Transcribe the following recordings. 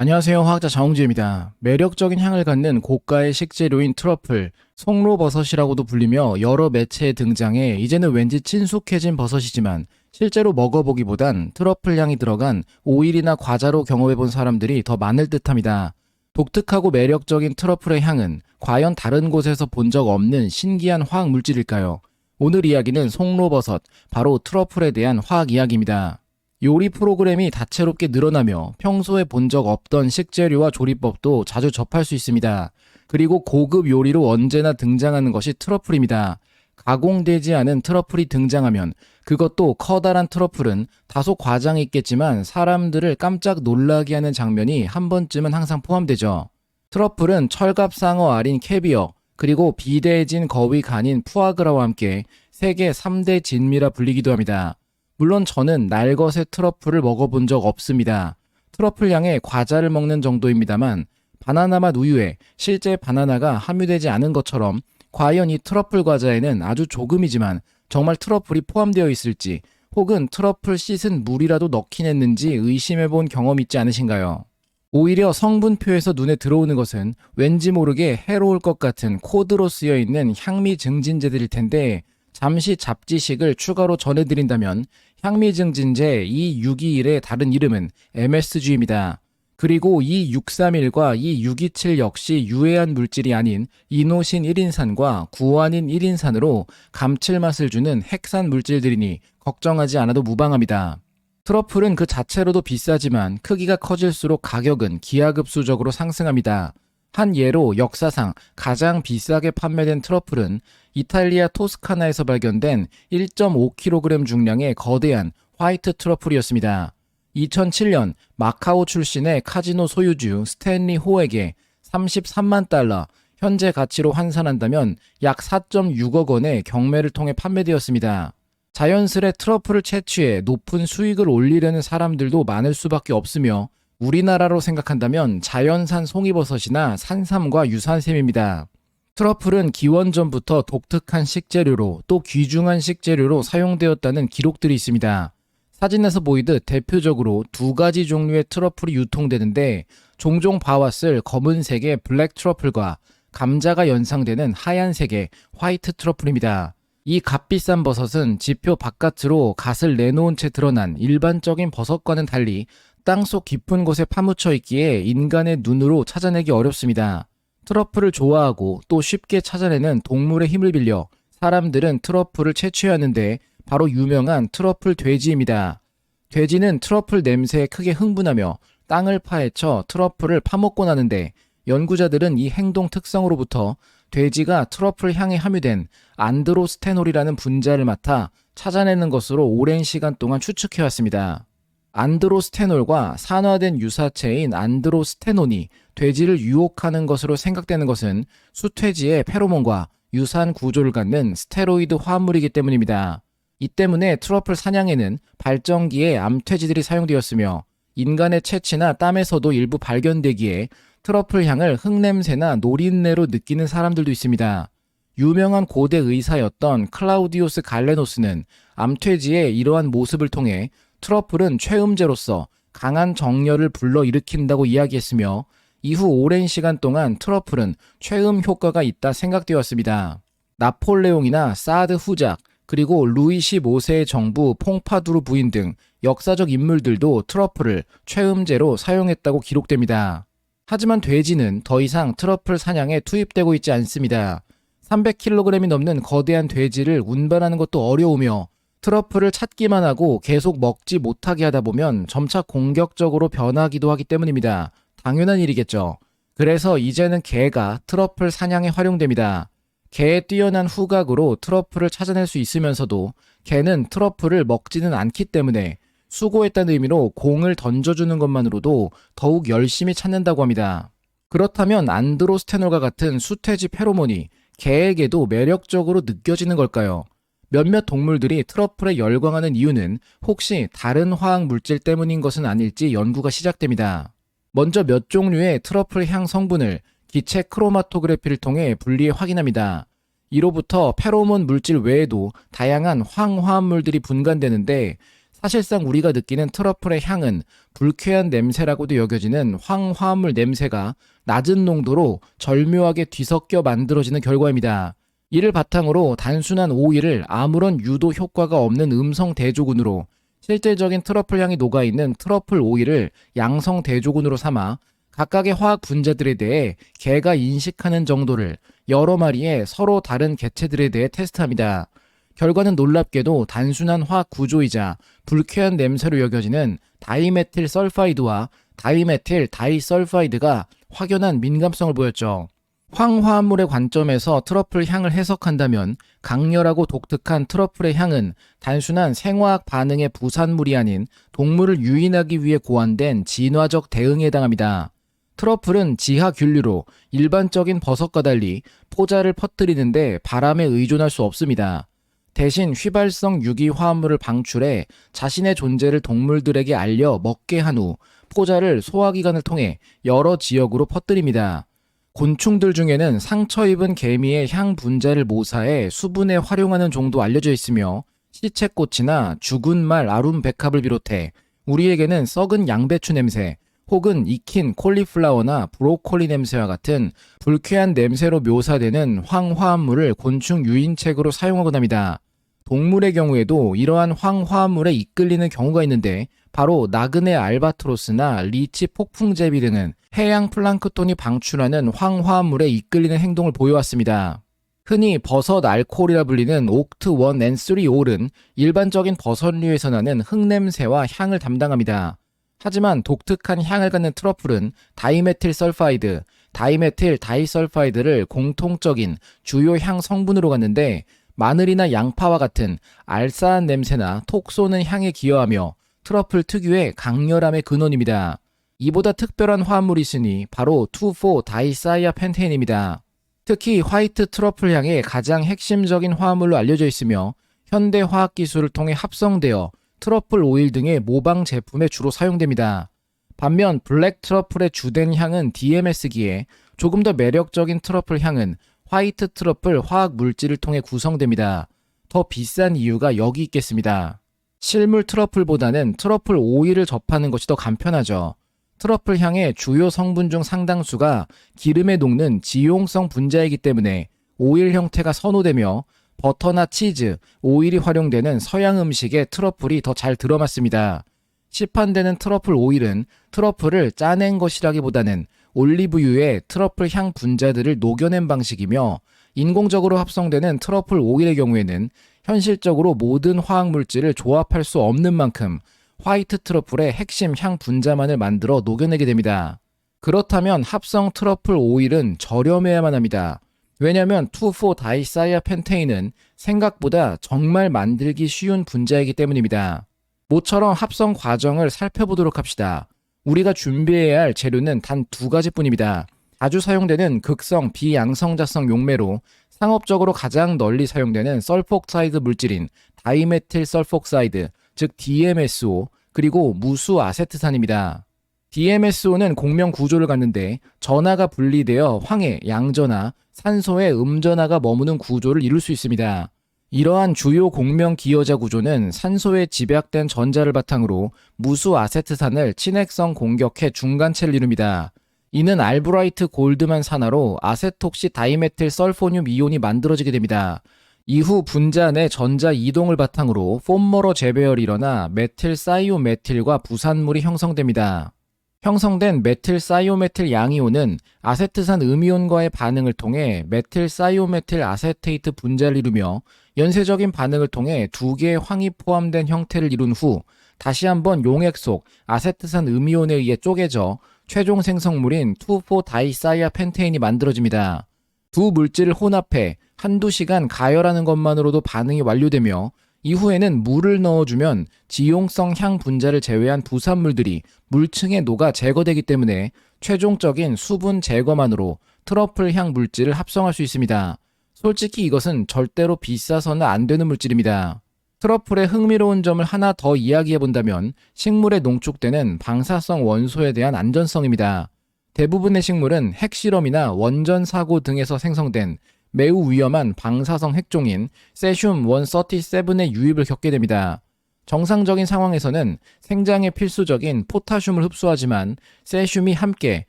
안녕하세요. 화학자 정홍주입니다. 매력적인 향을 갖는 고가의 식재료인 트러플, 송로버섯이라고도 불리며 여러 매체에 등장해 이제는 왠지 친숙해진 버섯이지만 실제로 먹어보기보단 트러플 향이 들어간 오일이나 과자로 경험해본 사람들이 더 많을 듯합니다. 독특하고 매력적인 트러플의 향은 과연 다른 곳에서 본 적 없는 신기한 화학 물질일까요? 오늘 이야기는 송로버섯, 바로 트러플에 대한 화학 이야기입니다. 요리 프로그램이 다채롭게 늘어나며 평소에 본 적 없던 식재료와 조리법도 자주 접할 수 있습니다. 그리고 고급 요리로 언제나 등장하는 것이 트러플입니다. 가공되지 않은 트러플이 등장하면 그것도 커다란 트러플은 다소 과장이 있겠지만 사람들을 깜짝 놀라게 하는 장면이 한 번쯤은 항상 포함되죠. 트러플은 철갑상어 알인 캐비어, 그리고 비대해진 거위 간인 푸아그라와 함께 세계 3대 진미라 불리기도 합니다. 물론 저는 날것의 트러플을 먹어본 적 없습니다. 트러플 향의 과자를 먹는 정도입니다만 바나나 맛 우유에 실제 바나나가 함유되지 않은 것처럼 과연 이 트러플 과자에는 아주 조금이지만 정말 트러플이 포함되어 있을지 혹은 트러플 씻은 물이라도 넣긴 했는지 의심해 본 경험 있지 않으신가요? 오히려 성분표에서 눈에 들어오는 것은 왠지 모르게 해로울 것 같은 코드로 쓰여 있는 향미 증진제들일 텐데 잠시 잡지식을 추가로 전해드린다면 향미 증진제 E621의 다른 이름은 MSG입니다. 그리고 E631과 E627 역시 유해한 물질이 아닌 이노신 1인산과 구안인 1인산으로 감칠맛을 주는 핵산 물질들이니 걱정하지 않아도 무방합니다. 트러플은 그 자체로도 비싸지만 크기가 커질수록 가격은 기하급수적으로 상승합니다. 한 예로 역사상 가장 비싸게 판매된 트러플은 이탈리아 토스카나에서 발견된 1.5kg 중량의 거대한 화이트 트러플이었습니다. 2007년 마카오 출신의 카지노 소유주 스탠리 호에게 33만 달러, 현재 가치로 환산한다면 약 4.6억 원의 경매를 통해 판매되었습니다. 자연스레 트러플을 채취해 높은 수익을 올리려는 사람들도 많을 수밖에 없으며 우리나라로 생각한다면 자연산 송이버섯이나 산삼과 유사한 셈입니다. 트러플은 기원전부터 독특한 식재료로 또 귀중한 식재료로 사용되었다는 기록들이 있습니다. 사진에서 보이듯 대표적으로 두 가지 종류의 트러플이 유통되는데 종종 봐왔을 검은색의 블랙 트러플과 감자가 연상되는 하얀색의 화이트 트러플입니다. 이 값비싼 버섯은 지표 바깥으로 갓을 내놓은 채 드러난 일반적인 버섯과는 달리 땅속 깊은 곳에 파묻혀 있기에 인간의 눈으로 찾아내기 어렵습니다. 트러플을 좋아하고 또 쉽게 찾아내는 동물의 힘을 빌려 사람들은 트러플을 채취하는데 바로 유명한 트러플 돼지입니다. 돼지는 트러플 냄새에 크게 흥분하며 땅을 파헤쳐 트러플을 파먹곤 하는데 연구자들은 이 행동 특성으로부터 돼지가 트러플 향에 함유된 안드로스테놀이라는 분자를 맡아 찾아내는 것으로 오랜 시간 동안 추측해왔습니다. 안드로스테놀과 산화된 유사체인 안드로스테논이 돼지를 유혹하는 것으로 생각되는 것은 수퇴지의 페로몬과 유사한 구조를 갖는 스테로이드 화합물이기 때문입니다. 이 때문에 트러플 사냥에는 발전기에 암퇴지들이 사용되었으며 인간의 채취나 땀에서도 일부 발견되기에 트러플 향을 흙냄새나 노린내로 느끼는 사람들도 있습니다. 유명한 고대 의사였던 클라우디오스 갈레노스는 암퇴지의 이러한 모습을 통해 트러플은 최음제로서 강한 정열을 불러일으킨다고 이야기했으며 이후 오랜 시간 동안 트러플은 최음 효과가 있다 생각되었습니다. 나폴레옹이나 사드 후작, 그리고 루이 15세의 정부 퐁파두르 부인 등 역사적 인물들도 트러플을 최음제로 사용했다고 기록됩니다. 하지만 돼지는 더 이상 트러플 사냥에 투입되고 있지 않습니다. 300kg이 넘는 거대한 돼지를 운반하는 것도 어려우며 트러플을 찾기만 하고 계속 먹지 못하게 하다 보면 점차 공격적으로 변하기도 하기 때문입니다. 당연한 일이겠죠. 그래서 이제는 개가 트러플 사냥에 활용됩니다. 개의 뛰어난 후각으로 트러플을 찾아낼 수 있으면서도 개는 트러플을 먹지는 않기 때문에 수고했다는 의미로 공을 던져주는 것만으로도 더욱 열심히 찾는다고 합니다. 그렇다면 안드로스테놀과 같은 수퇴지 페로몬이 개에게도 매력적으로 느껴지는 걸까요? 몇몇 동물들이 트러플에 열광하는 이유는 혹시 다른 화학 물질 때문인 것은 아닐지 연구가 시작됩니다. 먼저 몇 종류의 트러플 향 성분을 기체 크로마토그래피를 통해 분리해 확인합니다. 이로부터 페로몬 물질 외에도 다양한 황화합물들이 분간되는데 사실상 우리가 느끼는 트러플의 향은 불쾌한 냄새라고도 여겨지는 황화합물 냄새가 낮은 농도로 절묘하게 뒤섞여 만들어지는 결과입니다. 이를 바탕으로 단순한 오일을 아무런 유도 효과가 없는 음성 대조군으로 실질적인 트러플 향이 녹아있는 트러플 오일을 양성 대조군으로 삼아 각각의 화학 분자들에 대해 개가 인식하는 정도를 여러 마리의 서로 다른 개체들에 대해 테스트합니다. 결과는 놀랍게도 단순한 화학 구조이자 불쾌한 냄새로 여겨지는 다이메틸 설파이드와 다이메틸 다이설파이드가 확연한 민감성을 보였죠. 황화합물의 관점에서 트러플 향을 해석한다면 강렬하고 독특한 트러플의 향은 단순한 생화학 반응의 부산물이 아닌 동물을 유인하기 위해 고안된 진화적 대응에 해당합니다. 트러플은 지하 균류로 일반적인 버섯과 달리 포자를 퍼뜨리는데 바람에 의존할 수 없습니다. 대신 휘발성 유기 화합물을 방출해 자신의 존재를 동물들에게 알려 먹게 한 후 포자를 소화기관을 통해 여러 지역으로 퍼뜨립니다. 곤충들 중에는 상처 입은 개미의 향 분자를 모사해 수분에 활용하는 정도 알려져 있으며 시체꽃이나 죽은 말 아름백합을 비롯해 우리에게는 썩은 양배추 냄새 혹은 익힌 콜리플라워나 브로콜리 냄새와 같은 불쾌한 냄새로 묘사되는 황화합물을 곤충 유인책으로 사용하곤 합니다. 동물의 경우에도 이러한 황화합물에 이끌리는 경우가 있는데 바로 나그네 알바트로스나 리치 폭풍제비 등은 해양 플랑크톤이 방출하는 황화합물에 이끌리는 행동을 보여왔습니다. 흔히 버섯 알코올이라 불리는 옥트 1 N 3 올은 일반적인 버섯류에서 나는 흙냄새와 향을 담당합니다. 하지만 독특한 향을 갖는 트러플은 다이메틸 설파이드, 다이메틸 다이설파이드를 공통적인 주요 향 성분으로 갖는데 마늘이나 양파와 같은 알싸한 냄새나 톡 쏘는 향에 기여하며 트러플 특유의 강렬함의 근원입니다. 이보다 특별한 화합물이 있으니 바로 2,4-다이사이아 펜테인입니다. 특히 화이트 트러플 향의 가장 핵심적인 화합물로 알려져 있으며 현대 화학 기술을 통해 합성되어 트러플 오일 등의 모방 제품에 주로 사용됩니다. 반면 블랙 트러플의 주된 향은 DMS기에 조금 더 매력적인 트러플 향은 화이트 트러플 화학 물질을 통해 구성됩니다. 더 비싼 이유가 여기 있겠습니다. 실물 트러플보다는 트러플 오일을 접하는 것이 더 간편하죠. 트러플 향의 주요 성분 중 상당수가 기름에 녹는 지용성 분자이기 때문에 오일 형태가 선호되며 버터나 치즈, 오일이 활용되는 서양 음식에 트러플이 더 잘 들어맞습니다. 시판되는 트러플 오일은 트러플을 짜낸 것이라기보다는 올리브유에 트러플 향 분자들을 녹여낸 방식이며 인공적으로 합성되는 트러플 오일의 경우에는 현실적으로 모든 화학 물질을 조합할 수 없는 만큼 화이트 트러플의 핵심 향 분자만을 만들어 녹여내게 됩니다. 그렇다면 합성 트러플 오일은 저렴해야만 합니다. 왜냐하면 2,4-다이사이아 펜테인은 생각보다 정말 만들기 쉬운 분자이기 때문입니다. 모처럼 합성 과정을 살펴보도록 합시다. 우리가 준비해야 할 재료는 단 두 가지뿐입니다. 자주 사용되는 극성 비양성자성 용매로 상업적으로 가장 널리 사용되는 설폭사이드 물질인 다이메틸 설폭사이드, 즉 DMSO, 그리고 무수 아세트산입니다. DMSO는 공명 구조를 갖는데 전하가 분리되어 황해, 양전하, 산소의 음전하가 머무는 구조를 이룰 수 있습니다. 이러한 주요 공명 기여자 구조는 산소에 집약된 전자를 바탕으로 무수 아세트산을 친핵성 공격해 중간체를 이룹니다. 이는 알브라이트 골드만 산화로 아세톡시 다이메틸 설포늄 이온이 만들어지게 됩니다. 이후 분자 내 전자 이동을 바탕으로 폼머러 재배열이 일어나 메틸 사이오메틸과 부산물이 형성됩니다. 형성된 메틸 사이오메틸 양이온은 아세트산 음이온과의 반응을 통해 메틸 사이오메틸 아세테이트 분자를 이루며 연쇄적인 반응을 통해 두 개의 황이 포함된 형태를 이룬 후 다시 한번 용액 속 아세트산 음이온에 의해 쪼개져 최종 생성물인 2,4-다이사이아 펜테인이 만들어집니다. 두 물질을 혼합해 한두 시간 가열하는 것만으로도 반응이 완료되며 이후에는 물을 넣어주면 지용성 향 분자를 제외한 부산물들이 물층에 녹아 제거되기 때문에 최종적인 수분 제거만으로 트러플 향 물질을 합성할 수 있습니다. 솔직히 이것은 절대로 비싸서는 안 되는 물질입니다. 트러플의 흥미로운 점을 하나 더 이야기해 본다면 식물에 농축되는 방사성 원소에 대한 안전성입니다. 대부분의 식물은 핵실험이나 원전 사고 등에서 생성된 매우 위험한 방사성 핵종인 세슘 137의 유입을 겪게 됩니다. 정상적인 상황에서는 생장에 필수적인 포타슘을 흡수하지만 세슘이 함께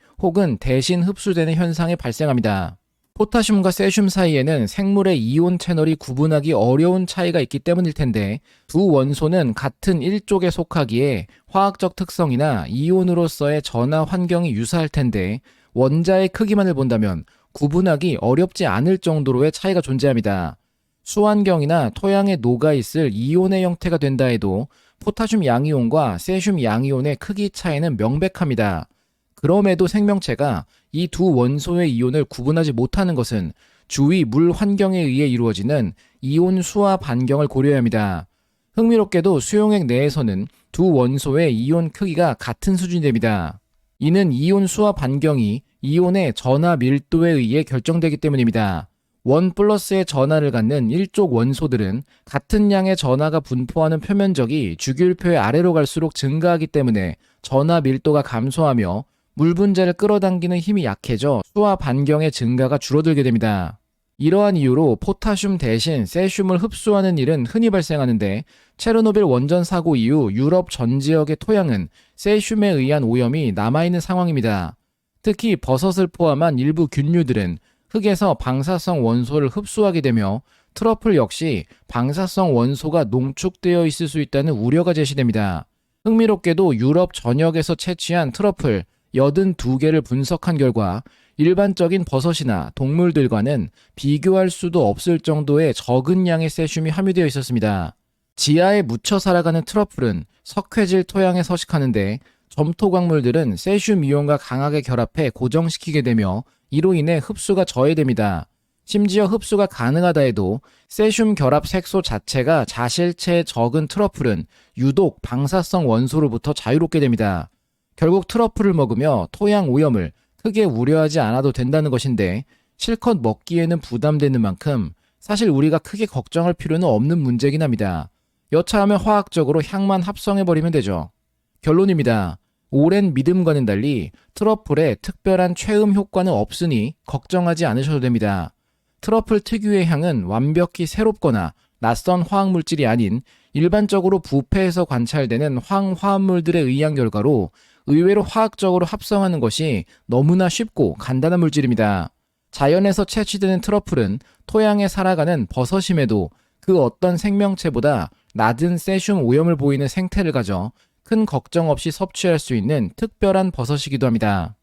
혹은 대신 흡수되는 현상이 발생합니다. 포타슘과 세슘 사이에는 생물의 이온 채널이 구분하기 어려운 차이가 있기 때문일 텐데 두 원소는 같은 일족에 속하기에 화학적 특성이나 이온으로서의 전하 환경이 유사할 텐데 원자의 크기만을 본다면 구분하기 어렵지 않을 정도로의 차이가 존재합니다. 수환경이나 토양에 녹아 있을 이온의 형태가 된다 해도 포타슘 양이온과 세슘 양이온의 크기 차이는 명백합니다. 그럼에도 생명체가 이 두 원소의 이온을 구분하지 못하는 것은 주위 물 환경에 의해 이루어지는 이온 수화 반경을 고려해야 합니다. 흥미롭게도 수용액 내에서는 두 원소의 이온 크기가 같은 수준이 됩니다. 이는 이온 수화 반경이 이온의 전하 밀도에 의해 결정되기 때문입니다. 원 플러스의 전하를 갖는 일족 원소들은 같은 양의 전하가 분포하는 표면적이 주기율표의 아래로 갈수록 증가하기 때문에 전하 밀도가 감소하며 물 분자를 끌어당기는 힘이 약해져 수화 반경의 증가가 줄어들게 됩니다. 이러한 이유로 포타슘 대신 세슘을 흡수하는 일은 흔히 발생하는데 체르노빌 원전 사고 이후 유럽 전 지역의 토양은 세슘에 의한 오염이 남아있는 상황입니다. 특히 버섯을 포함한 일부 균류들은 흙에서 방사성 원소를 흡수하게 되며 트러플 역시 방사성 원소가 농축되어 있을 수 있다는 우려가 제시됩니다. 흥미롭게도 유럽 전역에서 채취한 트러플 82개를 분석한 결과 일반적인 버섯이나 동물들과는 비교할 수도 없을 정도의 적은 양의 세슘이 함유되어 있었습니다. 지하에 묻혀 살아가는 트러플은 석회질 토양에 서식하는데 점토 광물들은 세슘 이온과 강하게 결합해 고정시키게 되며 이로 인해 흡수가 저해됩니다. 심지어 흡수가 가능하다 해도 세슘 결합 색소 자체가 자실체에 적은 트러플은 유독 방사성 원소로부터 자유롭게 됩니다. 결국 트러플을 먹으며 토양 오염을 크게 우려하지 않아도 된다는 것인데 실컷 먹기에는 부담되는 만큼 사실 우리가 크게 걱정할 필요는 없는 문제긴 합니다. 여차하면 화학적으로 향만 합성해버리면 되죠. 결론입니다. 오랜 믿음과는 달리 트러플에 특별한 최음 효과는 없으니 걱정하지 않으셔도 됩니다. 트러플 특유의 향은 완벽히 새롭거나 낯선 화학물질이 아닌 일반적으로 부패에서 관찰되는 황화합물들에 의한 결과로 의외로 화학적으로 합성하는 것이 너무나 쉽고 간단한 물질입니다. 자연에서 채취되는 트러플은 토양에 살아가는 버섯임에도 그 어떤 생명체보다 낮은 세슘 오염을 보이는 생태를 가져 큰 걱정 없이 섭취할 수 있는 특별한 버섯이기도 합니다.